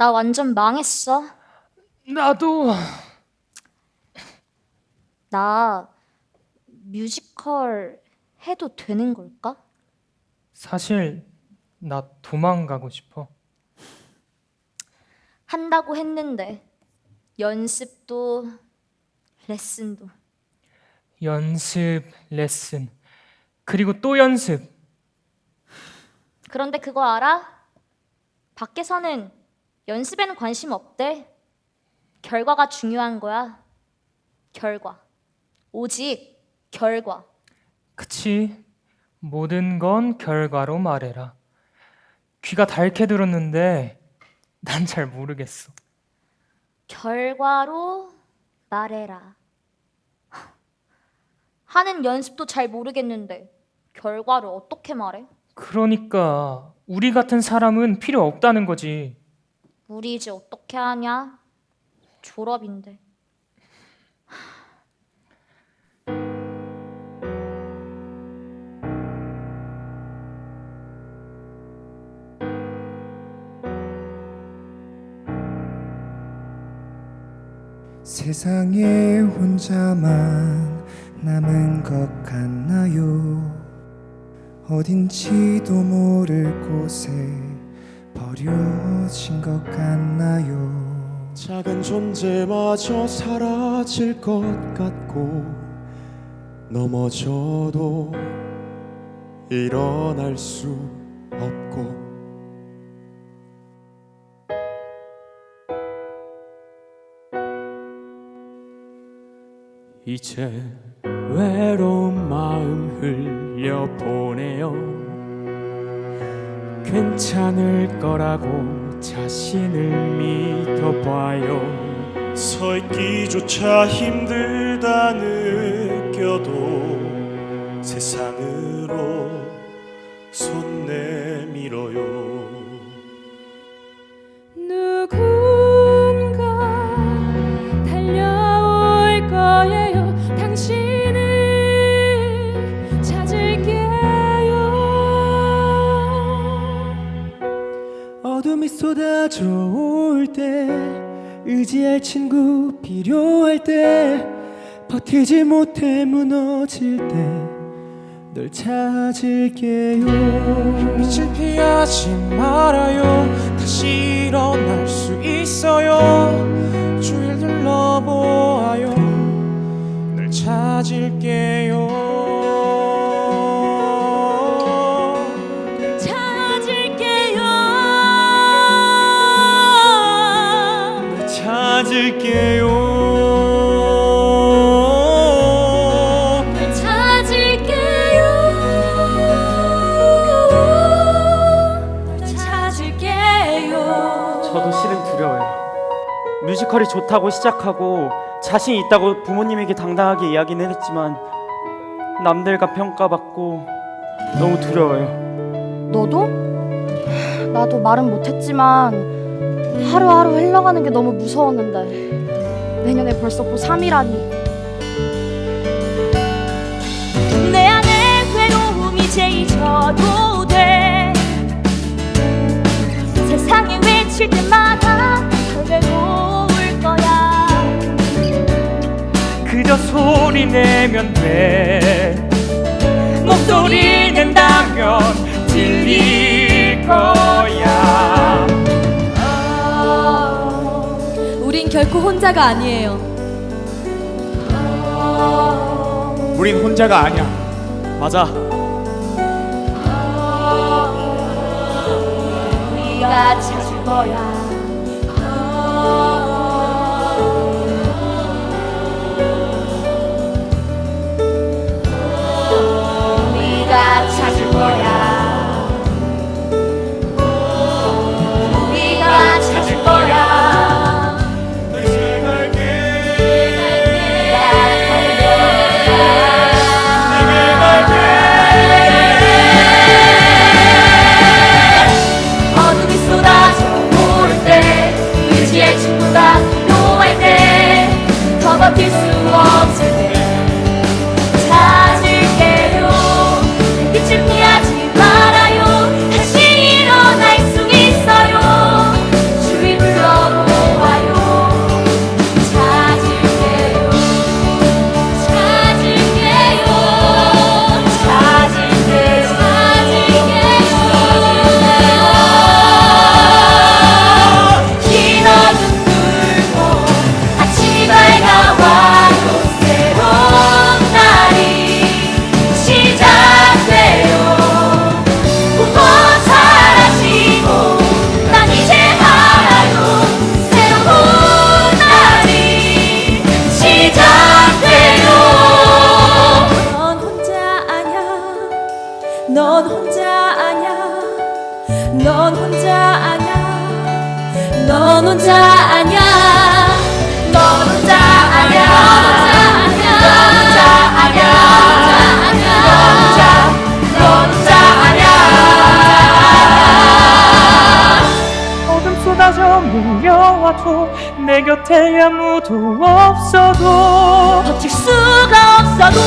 나 완전 망했어. 나도 나 뮤지컬 해도 되는 걸까? 사실 나 도망가고 싶어. 한다고 했는데 연습도 레슨도 연습, 레슨, 그리고 또 연습. 그런데 그거 알아? 밖에서는 연습에는 관심 없대. 결과가 중요한 거야. 결과. 오직 결과. 그치? 모든 건 결과로 말해라. 귀가 닳게 들었는데 난 잘 모르겠어. 결과로 말해라. 하는 연습도 잘 모르겠는데 결과를 어떻게 말해? 그러니까 우리 같은 사람은 필요 없다는 거지. 우리 이제 어떻게 하냐? 졸업인데. 세상에 혼자만 남은 것 같나요? 어딘지도 모를 곳에 버려진 것 같나요? 작은 존재마저 사라질 것 같고 넘어져도 일어날 수 없고 이제 외로운 마음 흘려보내요 괜찮을 거라고 자신을 믿어봐요. 서 있기조차 힘들다 느껴도 세상으로 손 내밀어요. 누군가 달려올 거예요. 당신 쏟아져 올 때 의지할 친구 필요할 때 버티지 못해 무너질 때 널 찾을게요. 빛을 피하지 말아요. 다시 일어날 수 있어요. 주위를 둘러보아요. 널 찾을게요 찾을게요 찾을게요 널 찾을게요 저도 실은 두려워요. 뮤지컬이 좋다고 시작하고 자신 있다고 부모님에게 당당하게 이야기는 했지만 남들과 평가받고 너무 두려워요. 너도? 나도 말은 못했지만 하루하루 흘러가는 게 너무 무서웠는데 내년에 벌써 고3이라니 내 안에 외로움이 이제 잊혀도 돼 세상에 외칠 때마다 더 외로울 거야 그저 소리 내면 돼. 목소리 낸다면 들릴 거야. 결코 혼자가 아니에요. 우린 혼자가 아니야. 맞아. 우리가 찾을 거야 곁에 아무도 없어도 버틸 수가 없어도